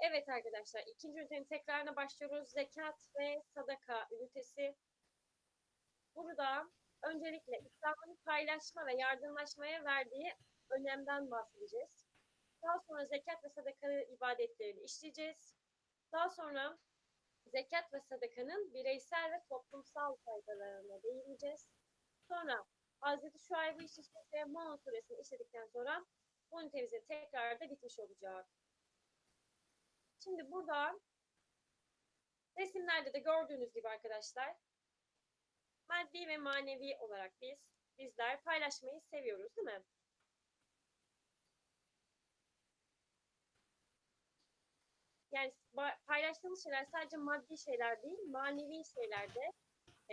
Evet arkadaşlar, ikinci ünitenin tekrarına başlıyoruz. Zekat ve sadaka ünitesi. Burada öncelikle İslam'ın paylaşma ve yardımlaşmaya verdiği önemden bahsedeceğiz. Daha sonra zekat ve sadaka ibadetlerini işleyeceğiz. Daha sonra zekat ve sadakanın bireysel ve toplumsal faydalarına değineceğiz. Sonra Hazreti Şuayb'ı işleyeceğiz ve Maun suresini işledikten sonra bu ünitemizin tekrar da bitmiş olacak. Şimdi burada resimlerde de gördüğünüz gibi arkadaşlar maddi ve manevi olarak biz bizler paylaşmayı seviyoruz değil mi? Yani paylaştığımız şeyler sadece maddi şeyler değil, manevi şeyler de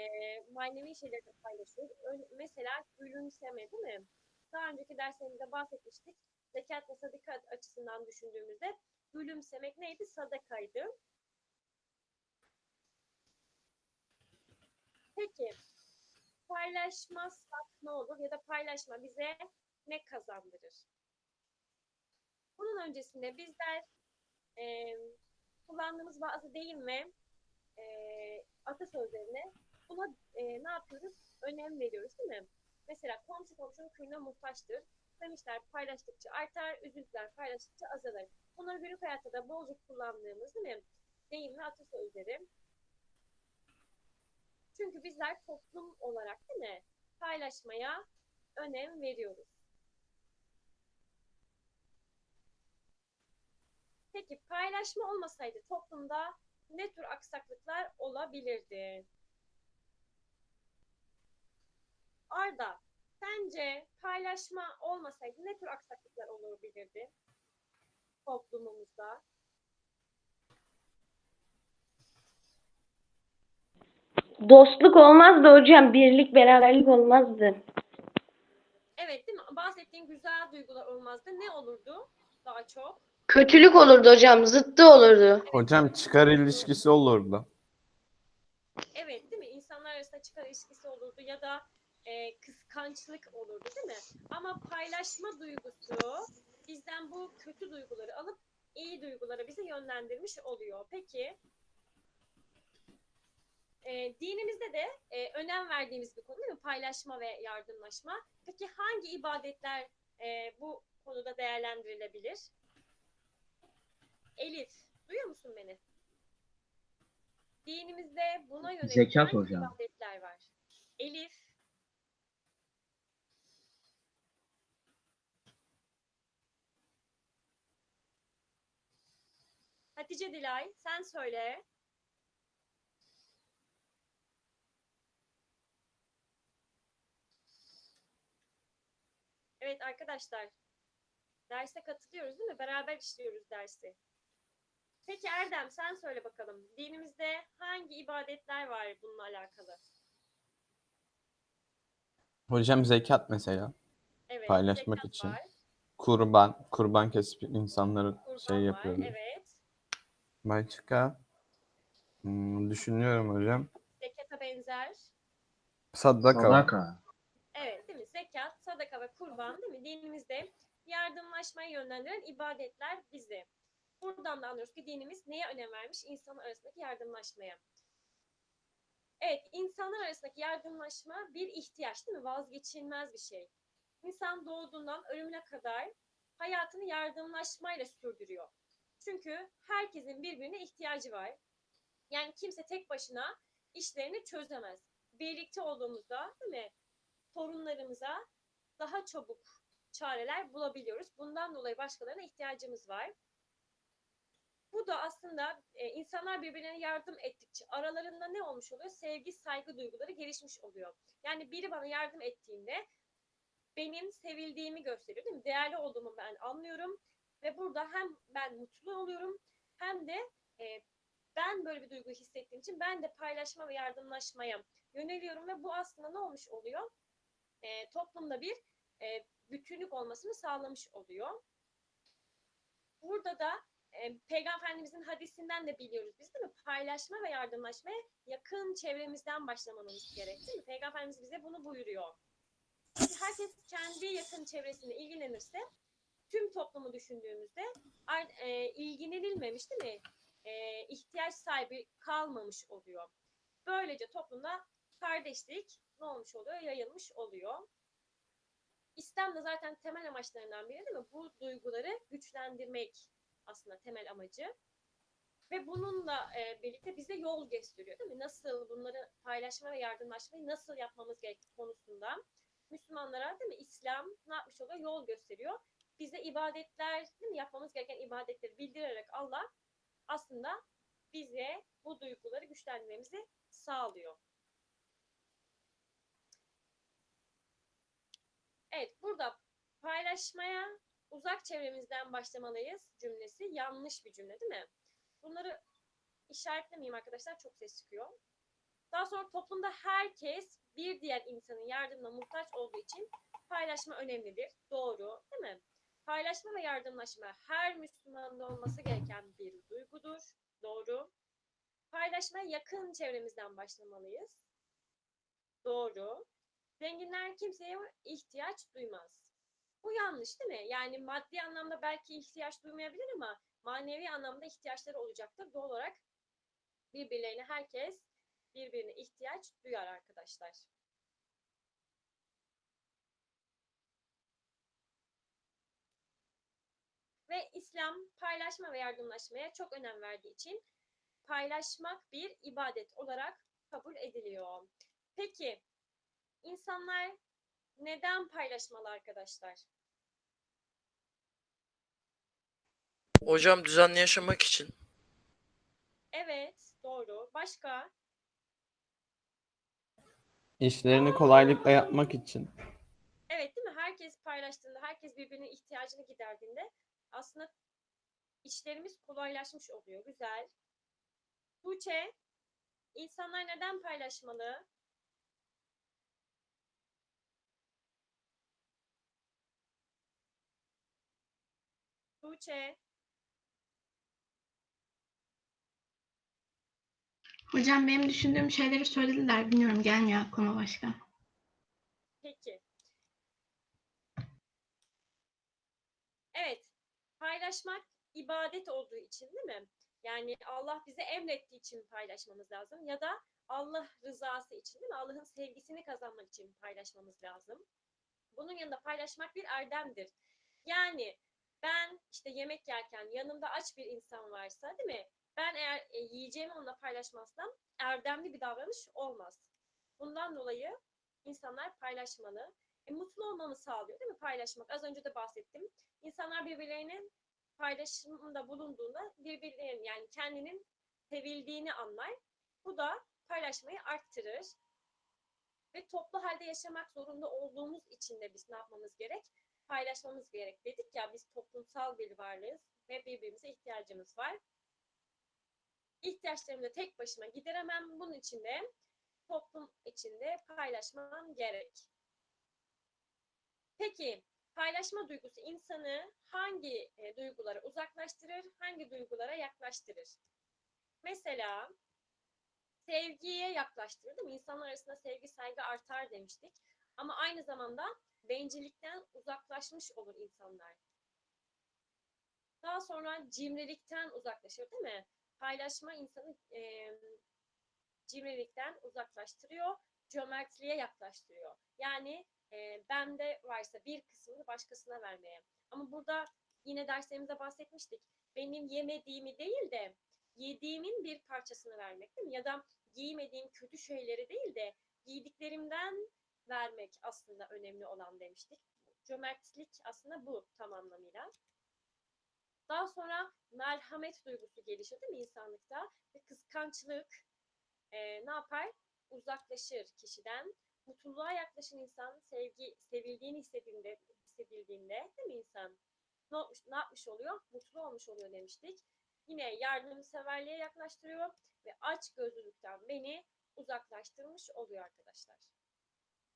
e, manevi şeyleri de paylaşıyoruz. Mesela gülümseme değil mi? Daha önceki derslerimizde bahsetmiştik. Zekat ve sadaka açısından düşündüğümüzde gülümsemek neydi? Sadakaydı. Peki paylaşmazsak ne olur ya da paylaşma bize ne kazandırır? Bunun öncesinde bizler e, kullandığımız bazı deyim ve e, atasözlerine buna e, ne yapıyoruz? Önem veriyoruz değil mi? Mesela komşu komşunun kıyına muhtaçtır. Demişler paylaştıkça artar, üzüntüler paylaştıkça azalır. Bunları günlük hayatta da bolca kullandığımız değil mi? Deyim ve atasözleri. Çünkü bizler toplum olarak değil mi? Paylaşmaya önem veriyoruz. Peki paylaşma olmasaydı toplumda ne tür aksaklıklar olabilirdi? Arda, sence paylaşma olmasaydı ne tür aksaklıklar olabilirdi toplumumuzda? Dostluk olmazdı hocam. Birlik, beraberlik olmazdı. Evet değil mi? Bahsettiğin güzel duygular olmazdı. Ne olurdu daha çok? Kötülük olurdu hocam. Zıttı olurdu. Hocam çıkar ilişkisi olurdu. Evet değil mi? İnsanlar arasında çıkar ilişkisi olurdu ya da e, kıskançlık olurdu değil mi? Ama paylaşma duygusu bizden bu kötü duyguları alıp iyi duygulara bizi yönlendirmiş oluyor. Peki e, dinimizde de e, önem verdiğimiz bir konu değil mi? Paylaşma ve yardımlaşma. Peki hangi ibadetler e, bu konuda değerlendirilebilir? Elif, duyuyor musun beni? Dinimizde buna yönelik Zekat hangi hocam. ibadetler var? Elif, Hatice Dilay, sen söyle. Evet arkadaşlar, derse katılıyoruz değil mi? Beraber işliyoruz dersi. Peki Erdem sen söyle bakalım. Dinimizde hangi ibadetler var bununla alakalı? Hocam zekat mesela. Evet, Paylaşmak zekat için. var, Kurban, kurban kesip insanları kurban şey var, yapıyoruz. evet. Başka hmm, düşünüyorum hocam. Zekata benzer. Sadaka. Sadaka. Evet değil mi? Zekat, sadaka ve kurban değil mi? Dinimizde yardımlaşmaya yönlendiren ibadetler bizi. Buradan da anlıyoruz ki dinimiz neye önem vermiş? İnsanlar arasındaki yardımlaşmaya. Evet, insanlar arasındaki yardımlaşma bir ihtiyaç değil mi? Vazgeçilmez bir şey. İnsan doğduğundan ölümüne kadar hayatını yardımlaşmayla sürdürüyor. Çünkü herkesin birbirine ihtiyacı var. Yani kimse tek başına işlerini çözemez. Birlikte olduğumuzda değil mi? sorunlarımıza daha çabuk çareler bulabiliyoruz. Bundan dolayı başkalarına ihtiyacımız var. Bu da aslında e, insanlar birbirine yardım ettikçe aralarında ne olmuş oluyor? Sevgi, saygı duyguları gelişmiş oluyor. Yani biri bana yardım ettiğinde benim sevildiğimi gösteriyor değil mi? Değerli olduğumu ben anlıyorum ve burada hem ben mutlu oluyorum hem de e, ben böyle bir duygu hissettiğim için ben de paylaşma ve yardımlaşmaya yöneliyorum ve bu aslında ne olmuş oluyor? e, toplumda bir e, bütünlük olmasını sağlamış oluyor. Burada da e, Peygamber Efendimizin hadisinden de biliyoruz biz değil mi? Paylaşma ve yardımlaşmaya yakın çevremizden başlamamız gerek değil mi? Peygamber Efendimiz bize bunu buyuruyor. Herkes kendi yakın çevresinde ilgilenirse tüm toplumu düşündüğümüzde e, ilgilenilmemiş değil mi? E, ihtiyaç sahibi kalmamış oluyor. Böylece toplumda kardeşlik ne olmuş oluyor? Yayılmış oluyor. İslam da zaten temel amaçlarından biri değil mi? Bu duyguları güçlendirmek aslında temel amacı. Ve bununla e, birlikte bize yol gösteriyor değil mi? Nasıl bunları paylaşma ve yardımlaşmayı nasıl yapmamız gerektiği konusunda Müslümanlara değil mi? İslam ne yapmış oluyor? Yol gösteriyor. Bize ibadetler, değil mi? Yapmamız gereken ibadetleri bildirerek Allah aslında bize bu duyguları güçlendirmemizi sağlıyor. Evet, burada paylaşmaya uzak çevremizden başlamalıyız cümlesi yanlış bir cümle değil mi? Bunları işaretlemeyeyim arkadaşlar çok ses çıkıyor. Daha sonra toplumda herkes bir diğer insanın yardımına muhtaç olduğu için paylaşma önemlidir. Doğru değil mi? Paylaşma ve yardımlaşma her Müslümanın olması gereken bir duygudur. Doğru. Paylaşmaya yakın çevremizden başlamalıyız. Doğru. Zenginler kimseye ihtiyaç duymaz. Bu yanlış değil mi? Yani maddi anlamda belki ihtiyaç duymayabilir ama manevi anlamda ihtiyaçları olacaktır. Doğal olarak birbirlerine herkes birbirine ihtiyaç duyar arkadaşlar. Ve İslam paylaşma ve yardımlaşmaya çok önem verdiği için paylaşmak bir ibadet olarak kabul ediliyor. Peki insanlar neden paylaşmalı arkadaşlar? Hocam düzenli yaşamak için. Evet, doğru. Başka? İşlerini kolaylıkla yapmak için. Evet değil mi? Herkes paylaştığında, herkes birbirinin ihtiyacını giderdiğinde aslında işlerimiz kolaylaşmış oluyor. Güzel. Tuğçe, insanlar neden paylaşmalı? Tuğçe, Hocam benim düşündüğüm şeyleri söylediler. Bilmiyorum gelmiyor aklıma başka. peki. Evet, paylaşmak ibadet olduğu için değil mi? Yani Allah bize emrettiği için paylaşmamız lazım ya da Allah rızası için değil mi? Allah'ın sevgisini kazanmak için paylaşmamız lazım. Bunun yanında paylaşmak bir erdemdir. Yani ben işte yemek yerken yanımda aç bir insan varsa değil mi? Ben eğer e, yiyeceğimi onunla paylaşmazsam erdemli bir davranış olmaz. Bundan dolayı insanlar paylaşmalı. E, mutlu olmamı sağlıyor değil mi paylaşmak? Az önce de bahsettim. İnsanlar birbirlerinin paylaşımında bulunduğunda birbirlerinin yani kendinin sevildiğini anlar. Bu da paylaşmayı arttırır. Ve toplu halde yaşamak zorunda olduğumuz için de biz ne yapmamız gerek? Paylaşmamız gerek. Dedik ya biz toplumsal bir varlığız ve birbirimize ihtiyacımız var. İhtiyaçlarımı da tek başıma gideremem. Bunun için de toplum içinde paylaşmam gerek. Peki paylaşma duygusu insanı hangi e, duygulara uzaklaştırır, hangi duygulara yaklaştırır? Mesela sevgiye yaklaştırır değil mi? İnsanlar arasında sevgi saygı artar demiştik. Ama aynı zamanda bencillikten uzaklaşmış olur insanlar. Daha sonra cimrilikten uzaklaşır değil mi? Paylaşma insanı e, cimrilikten uzaklaştırıyor, cömertliğe yaklaştırıyor. Yani e, bende varsa bir kısmını başkasına vermeye. Ama burada yine derslerimizde bahsetmiştik. Benim yemediğimi değil de yediğimin bir parçasını vermek değil mi? Ya da giymediğim kötü şeyleri değil de giydiklerimden vermek aslında önemli olan demiştik. Cömertlik aslında bu tam anlamıyla. Daha sonra merhamet duygusu gelişir değil mi insanlıkta? Ve kıskançlık e, ne yapar? Uzaklaşır kişiden. Mutluluğa yaklaşan insan sevgi, sevildiğini hissettiğinde, hissedildiğinde değil mi insan? Ne, olmuş, ne yapmış oluyor? Mutlu olmuş oluyor demiştik. Yine yardımseverliğe yaklaştırıyor ve aç gözlülükten beni uzaklaştırmış oluyor arkadaşlar.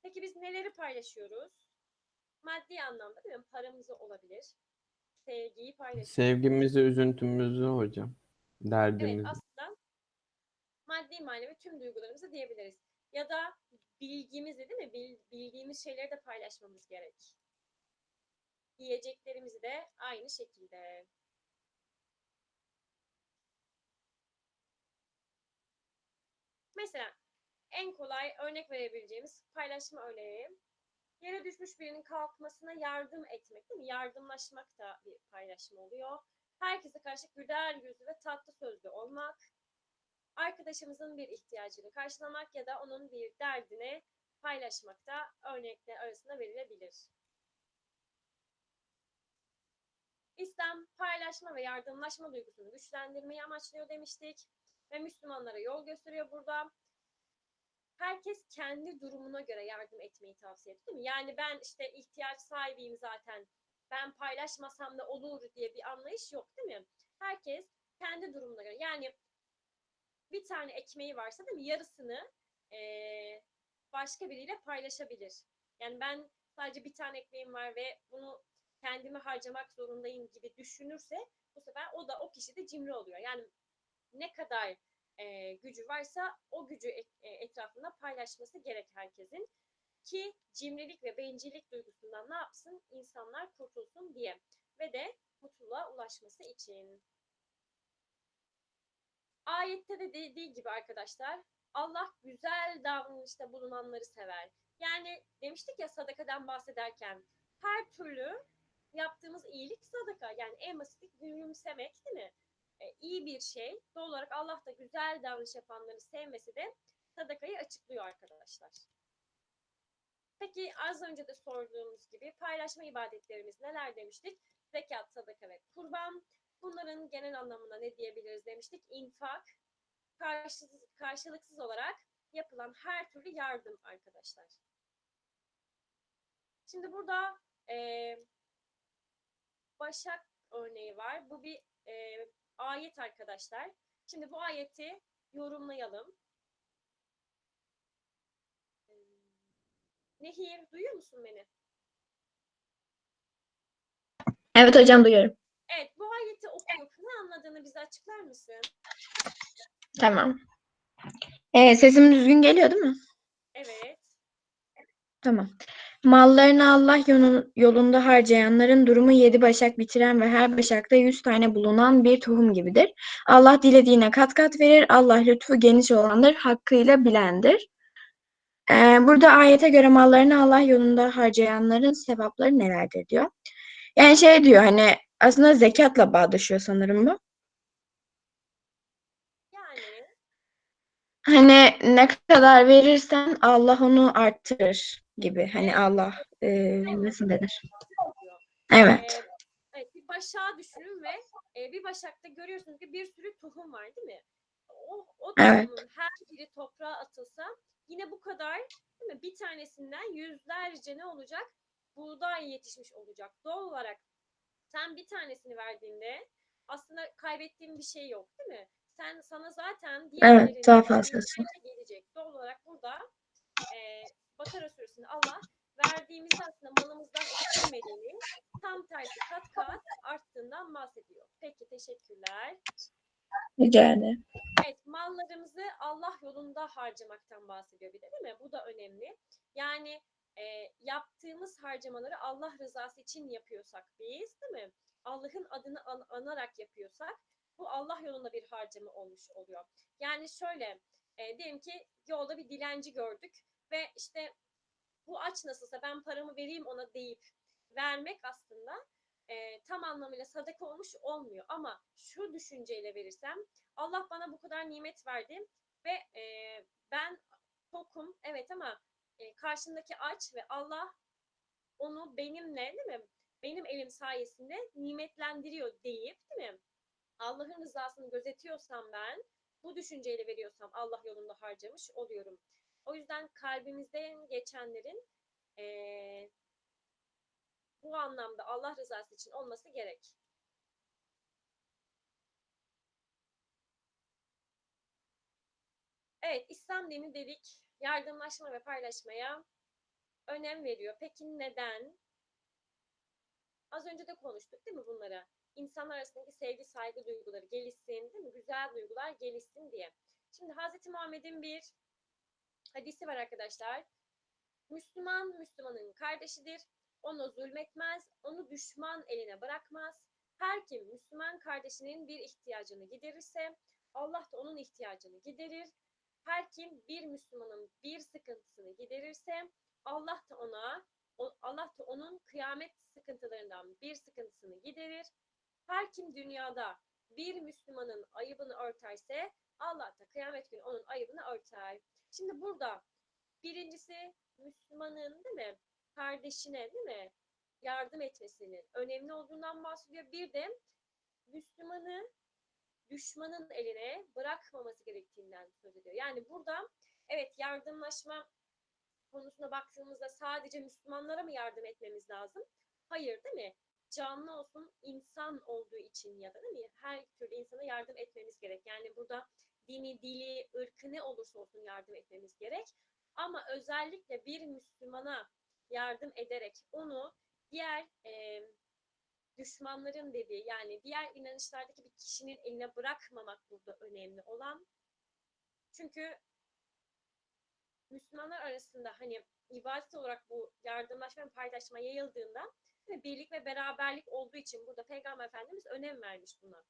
Peki biz neleri paylaşıyoruz? Maddi anlamda değil mi? Paramızı olabilir. Sevgiyi paylaşıyoruz. Sevgimizi, üzüntümüzü hocam. Evet Derdimizi. aslında maddi manevi tüm duygularımızı diyebiliriz. Ya da bilgimizi değil mi? Bil- bildiğimiz şeyleri de paylaşmamız gerek. Yiyeceklerimizi de aynı şekilde. Mesela en kolay örnek verebileceğimiz paylaşma örneği. Yere düşmüş birinin kalkmasına yardım etmek değil mi? Yardımlaşmak da bir paylaşım oluyor. Herkese karşı güler yüzlü ve tatlı sözlü olmak. Arkadaşımızın bir ihtiyacını karşılamak ya da onun bir derdini paylaşmak da örnekler arasında verilebilir. İslam paylaşma ve yardımlaşma duygusunu güçlendirmeyi amaçlıyor demiştik ve Müslümanlara yol gösteriyor burada. Herkes kendi durumuna göre yardım etmeyi tavsiye ediyor mi? Yani ben işte ihtiyaç sahibiyim zaten. Ben paylaşmasam da olur diye bir anlayış yok değil mi? Herkes kendi durumuna göre. Yani bir tane ekmeği varsa değil mi? Yarısını eee, başka biriyle paylaşabilir. Yani ben sadece bir tane ekmeğim var ve bunu kendime harcamak zorundayım gibi düşünürse bu sefer o da o kişi de cimri oluyor. Yani ne kadar e, gücü varsa o gücü e, etrafında paylaşması gerek herkesin ki cimrilik ve bencillik duygusundan ne yapsın insanlar kurtulsun diye ve de mutluluğa ulaşması için. Ayette de dediği gibi arkadaşlar Allah güzel davranışta bulunanları sever. Yani demiştik ya sadakadan bahsederken her türlü yaptığımız iyilik sadaka. Yani en basit gülümsemek değil mi? E, iyi bir şey. Doğal olarak Allah da güzel davranış yapanları sevmesi de sadakayı açıklıyor arkadaşlar. Peki az önce de sorduğumuz gibi paylaşma ibadetlerimiz neler demiştik? Zekat, sadaka ve kurban. Bunların genel anlamına ne diyebiliriz demiştik? İnfak, karşılıksız, karşılıksız olarak yapılan her türlü yardım arkadaşlar. Şimdi burada eee Başak örneği var. Bu bir e, ayet arkadaşlar. Şimdi bu ayeti yorumlayalım. Ee, Nehir, duyuyor musun beni? Evet hocam duyuyorum. Evet, bu ayeti okuyup ne anladığını bize açıklar mısın? Tamam. Ee, sesim düzgün geliyor değil mi? Evet. Tamam. Mallarını Allah yolu- yolunda harcayanların durumu yedi başak bitiren ve her başakta yüz tane bulunan bir tohum gibidir. Allah dilediğine kat kat verir. Allah lütfu geniş olandır, hakkıyla bilendir. Ee, burada ayete göre mallarını Allah yolunda harcayanların sevapları nelerdir diyor. Yani şey diyor hani aslında zekatla bağdaşıyor sanırım bu. Yani Hani ne kadar verirsen Allah onu artırır gibi. Hani Allah e, nasıl denir? Evet. Ee, evet, bir başağı düşünün ve e, bir başakta görüyorsunuz ki bir sürü tohum var değil mi? O, o Evet. her biri toprağa atılsa yine bu kadar değil mi? Bir tanesinden yüzlerce ne olacak? Buğday yetişmiş olacak. Doğal olarak sen bir tanesini verdiğinde aslında kaybettiğin bir şey yok değil mi? Sen sana zaten diğerlerinden daha fazlası. yüzlerce gelecek. Doğal olarak burada e, Bakara suresinde Allah verdiğimizde aslında malımızdan eksilmediğini tam tersi kat kat arttığından bahsediyor. Peki teşekkürler. Rica ederim. Evet mallarımızı Allah yolunda harcamaktan bahsediyor bir de değil mi? Bu da önemli. Yani e, yaptığımız harcamaları Allah rızası için yapıyorsak biz değil mi? Allah'ın adını an- anarak yapıyorsak bu Allah yolunda bir harcama olmuş oluyor. Yani şöyle e, diyelim ki yolda bir dilenci gördük ve işte bu aç nasılsa ben paramı vereyim ona deyip vermek aslında e, tam anlamıyla sadaka olmuş olmuyor. Ama şu düşünceyle verirsem Allah bana bu kadar nimet verdi ve e, ben tokum evet ama e, karşındaki aç ve Allah onu benimle değil mi? Benim elim sayesinde nimetlendiriyor deyip değil mi? Allah'ın rızasını gözetiyorsam ben bu düşünceyle veriyorsam Allah yolunda harcamış oluyorum. O yüzden kalbimizden geçenlerin eee, bu anlamda Allah rızası için olması gerek. Evet, İslam dini dedik yardımlaşma ve paylaşmaya önem veriyor. Peki neden? Az önce de konuştuk değil mi bunlara? İnsanlar arasındaki sevgi, saygı duyguları gelişsin, değil mi? Güzel duygular gelişsin diye. Şimdi Hz. Muhammed'in bir hadisi var arkadaşlar. Müslüman Müslümanın kardeşidir. ona zulmetmez, onu düşman eline bırakmaz. Her kim Müslüman kardeşinin bir ihtiyacını giderirse Allah da onun ihtiyacını giderir. Her kim bir Müslümanın bir sıkıntısını giderirse Allah da ona Allah da onun kıyamet sıkıntılarından bir sıkıntısını giderir. Her kim dünyada bir Müslümanın ayıbını örterse Allah da kıyamet günü onun ayıbını örter. Şimdi burada birincisi Müslümanın değil mi? Kardeşine değil mi? Yardım etmesinin önemli olduğundan bahsediyor. Bir de Müslümanı düşmanın eline bırakmaması gerektiğinden söz ediyor. Yani burada evet yardımlaşma konusuna baktığımızda sadece Müslümanlara mı yardım etmemiz lazım? Hayır değil mi? Canlı olsun insan olduğu için ya da değil mi? Her türlü insana yardım etmemiz gerek. Yani burada dini, dili, ırkı ne olursa olsun yardım etmemiz gerek. Ama özellikle bir Müslümana yardım ederek onu diğer e, düşmanların dediği yani diğer inanışlardaki bir kişinin eline bırakmamak burada önemli olan. Çünkü Müslümanlar arasında hani ibadet olarak bu yardımlaşma ve paylaşma yayıldığında ve birlik ve beraberlik olduğu için burada Peygamber Efendimiz önem vermiş buna.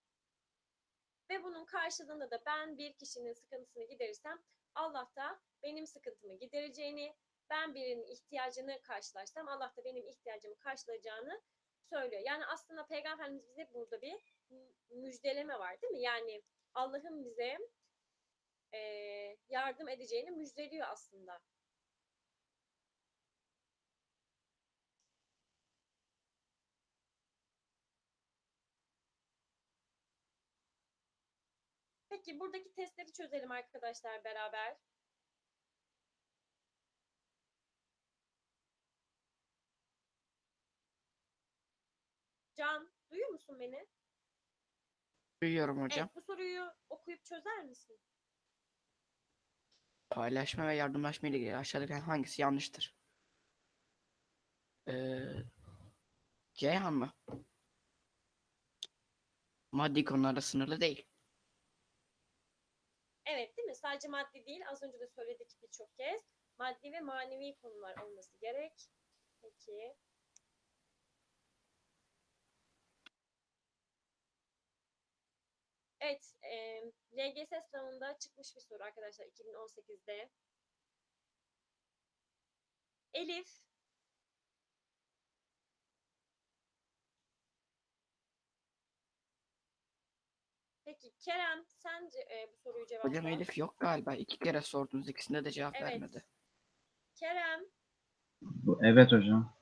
Ve bunun karşılığında da ben bir kişinin sıkıntısını giderirsem Allah da benim sıkıntımı gidereceğini, ben birinin ihtiyacını karşılarsam Allah da benim ihtiyacımı karşılayacağını söylüyor. Yani aslında Peygamber Efendimiz bize burada bir mü- müjdeleme var değil mi? Yani Allah'ın bize eee, yardım edeceğini müjdeliyor aslında. Peki buradaki testleri çözelim arkadaşlar beraber. Can, duyuyor musun beni? Duyuyorum hocam. Evet, bu soruyu okuyup çözer misin? Paylaşma ve yardımlaşma ile ilgili aşağıdaki hangisi yanlıştır? Ee, Ceyhan mı? Maddi konularda sınırlı değil. Evet değil mi? Sadece maddi değil. Az önce de söyledik birçok kez. Maddi ve manevi konular olması gerek. Peki. Evet. E, LGS sınavında çıkmış bir soru arkadaşlar 2018'de. Elif Peki Kerem sen ce- e, bu soruyu cevapla. Hocam Elif yok galiba. İki kere sordunuz. ikisinde de cevap Evet. vermedi. Kerem Bu- Evet hocam.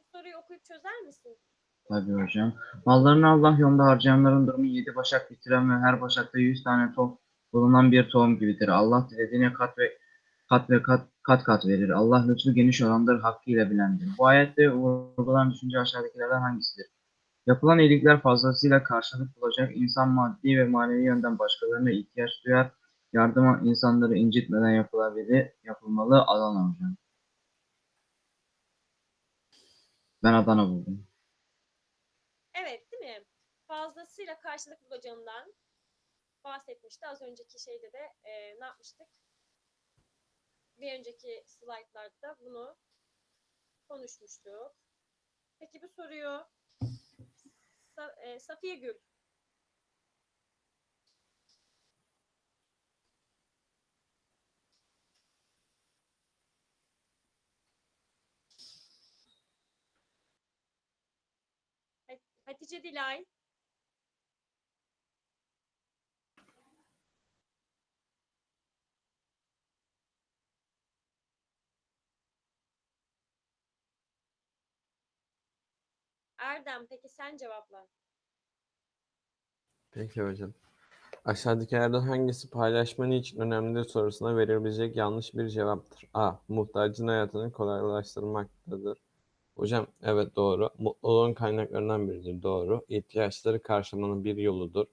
bu soruyu okuyup çözer misin? Tabii hocam. Mallarını Allah yolunda harcayanların durumu yedi başak bitiren ve her başakta yüz tane tohum bulunan bir tohum gibidir. Allah dilediğine kat ve kat ve kat kat kat verir. Allah lütfu geniş olandır, hakkıyla bilendir. Bu ayette vurgulan düşünce aşağıdakilerden hangisidir? Yapılan iyilikler fazlasıyla karşılık bulacak. İnsan maddi ve manevi yönden başkalarına ihtiyaç duyar. Yardıma insanları incitmeden yapılabilir, yapılmalı. Adana hocam. Ben Adana buldum. Fazlasıyla karşılık bulacağından bahsetmişti. Az önceki şeyde de e, ne yapmıştık? Bir önceki slaytlarda bunu konuşmuştuk. Peki bu soruyu Sa- e, Safiye Gül. Hat- Hatice Dilay. Erdem peki sen cevapla. Peki hocam. Aşağıdakilerden hangisi paylaşmanın için önemlidir sorusuna verilebilecek yanlış bir cevaptır? A. Muhtacın hayatını kolaylaştırmaktadır. Hocam evet doğru. Mutluluğun kaynaklarından biridir. Doğru. İhtiyaçları karşılamanın bir yoludur.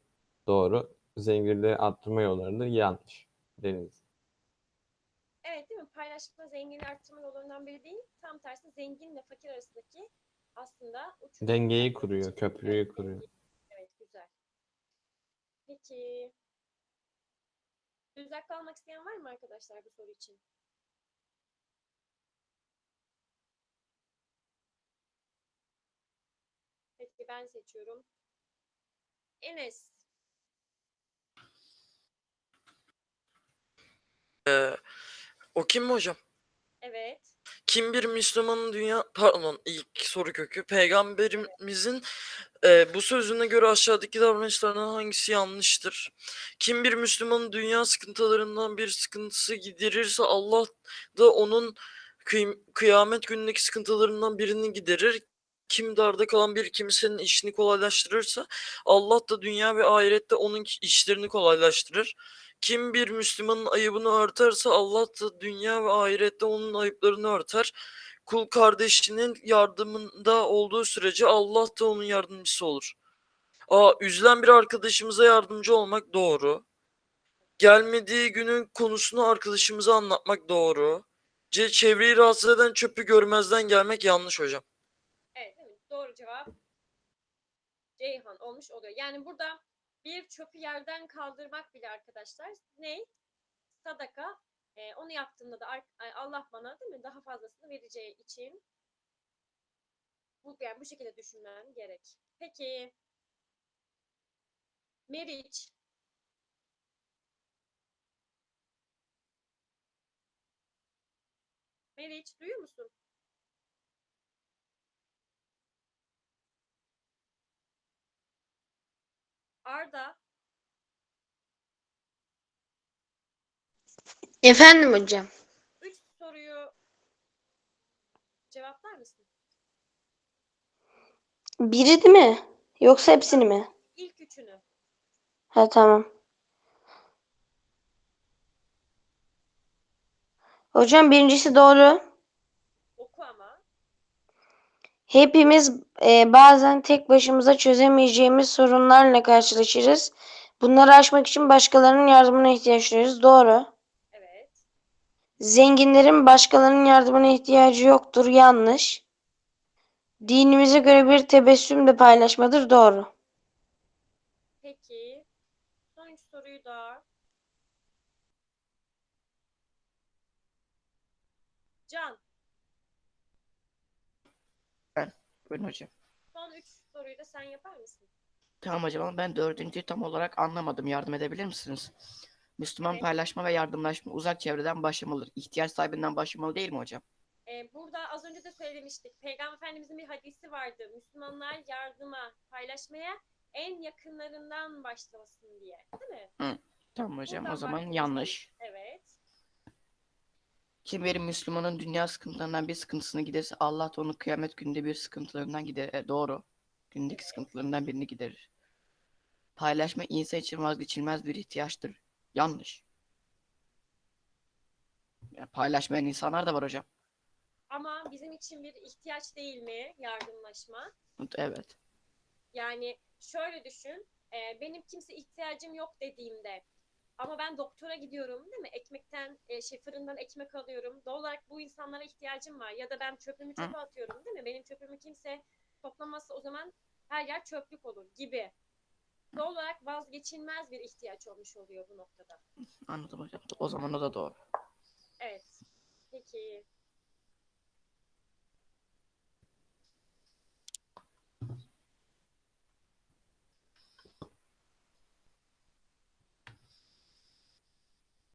Doğru. Zenginliği arttırma yollarıdır. Yanlış. Deniz. Evet değil mi? Paylaşma zengini arttırma yollarından biri değil. Tam tersi zenginle fakir arasındaki aslında uçurum. Dengeyi kuruyor, köprüyü kuruyor. Evet güzel. Peki. Hakkı almak isteyen var mı arkadaşlar bu soru için? Peki ben seçiyorum. Enes. Ee, o kim mi hocam? Evet. Kim bir Müslümanın dünya pardon ilk soru kökü peygamberimizin e, bu sözüne göre aşağıdaki davranışlardan hangisi yanlıştır? Kim bir Müslümanın dünya sıkıntılarından bir sıkıntısı giderirse Allah da onun kıy- kıyamet günündeki sıkıntılarından birini giderir. Kim darda kalan bir kimsenin işini kolaylaştırırsa Allah da dünya ve ahirette onun işlerini kolaylaştırır. Kim bir Müslümanın ayıbını örterse Allah da dünya ve ahirette onun ayıplarını örter. Kul kardeşinin yardımında olduğu sürece Allah da onun yardımcısı olur. A. Üzülen bir arkadaşımıza yardımcı olmak doğru. Gelmediği günün konusunu arkadaşımıza anlatmak doğru. C. Çevreyi rahatsız eden çöpü görmezden gelmek yanlış hocam. Evet, evet. Doğru cevap Ceyhan olmuş oluyor. Yani burada bir çöpü yerden kaldırmak bile arkadaşlar ne? Sadaka. Ee, onu yaptığımda da Allah bana değil mi daha fazlasını vereceği için bu yani bu şekilde düşünmen gerek. Peki Meriç Meriç duyuyor musun? Arda Efendim hocam. Üç soruyu cevaplar mısın? Biri değil mi? Yoksa hepsini mi? İlk üçünü. Ha tamam. Hocam birincisi doğru. Oku ama. Hepimiz e, bazen tek başımıza çözemeyeceğimiz sorunlarla karşılaşırız. Bunları aşmak için başkalarının yardımına ihtiyaç duyarız. Doğru. Evet. Zenginlerin başkalarının yardımına ihtiyacı yoktur. Yanlış. Dinimize göre bir tebessüm de paylaşmadır. Doğru. Peki. Son üç soruyu da. Can. Buyurun hocam. Son üç soruyu da sen yapar mısın? Tamam hocam ama ben dördüncüyü tam olarak anlamadım. Yardım edebilir misiniz? Müslüman Evet. paylaşma ve yardımlaşma uzak çevreden başlamalıdır. İhtiyaç sahibinden başlamalı değil mi hocam? Ee, burada az önce de söylemiştik. Peygamber Efendimizin bir hadisi vardı. Müslümanlar yardıma, paylaşmaya en yakınlarından başlamasın diye. Değil mi? Tamam hocam Buradan o zaman baktığımızda- yanlış. Evet. Kim bir Müslümanın dünya sıkıntılarından bir sıkıntısını giderse Allah da onu kıyamet gününde bir sıkıntılarından gider. E, doğru. Gündeki sıkıntılarından birini giderir. Paylaşma insan için vazgeçilmez bir ihtiyaçtır. Yanlış. Ya, paylaşmayan insanlar da var hocam. Ama bizim için bir ihtiyaç değil mi yardımlaşma? Evet. Yani şöyle düşün, e, benim kimse ihtiyacım yok dediğimde ama ben doktora gidiyorum değil mi? Ekmekten, e, şey fırından ekmek alıyorum. Doğal olarak bu insanlara ihtiyacım var. Ya da ben çöpümü çöpe atıyorum değil mi? Benim çöpümü kimse toplamazsa o zaman her yer çöplük olur gibi. Doğal olarak vazgeçilmez bir ihtiyaç olmuş oluyor bu noktada. Anladım hocam. O zaman o da doğru. Evet. Peki.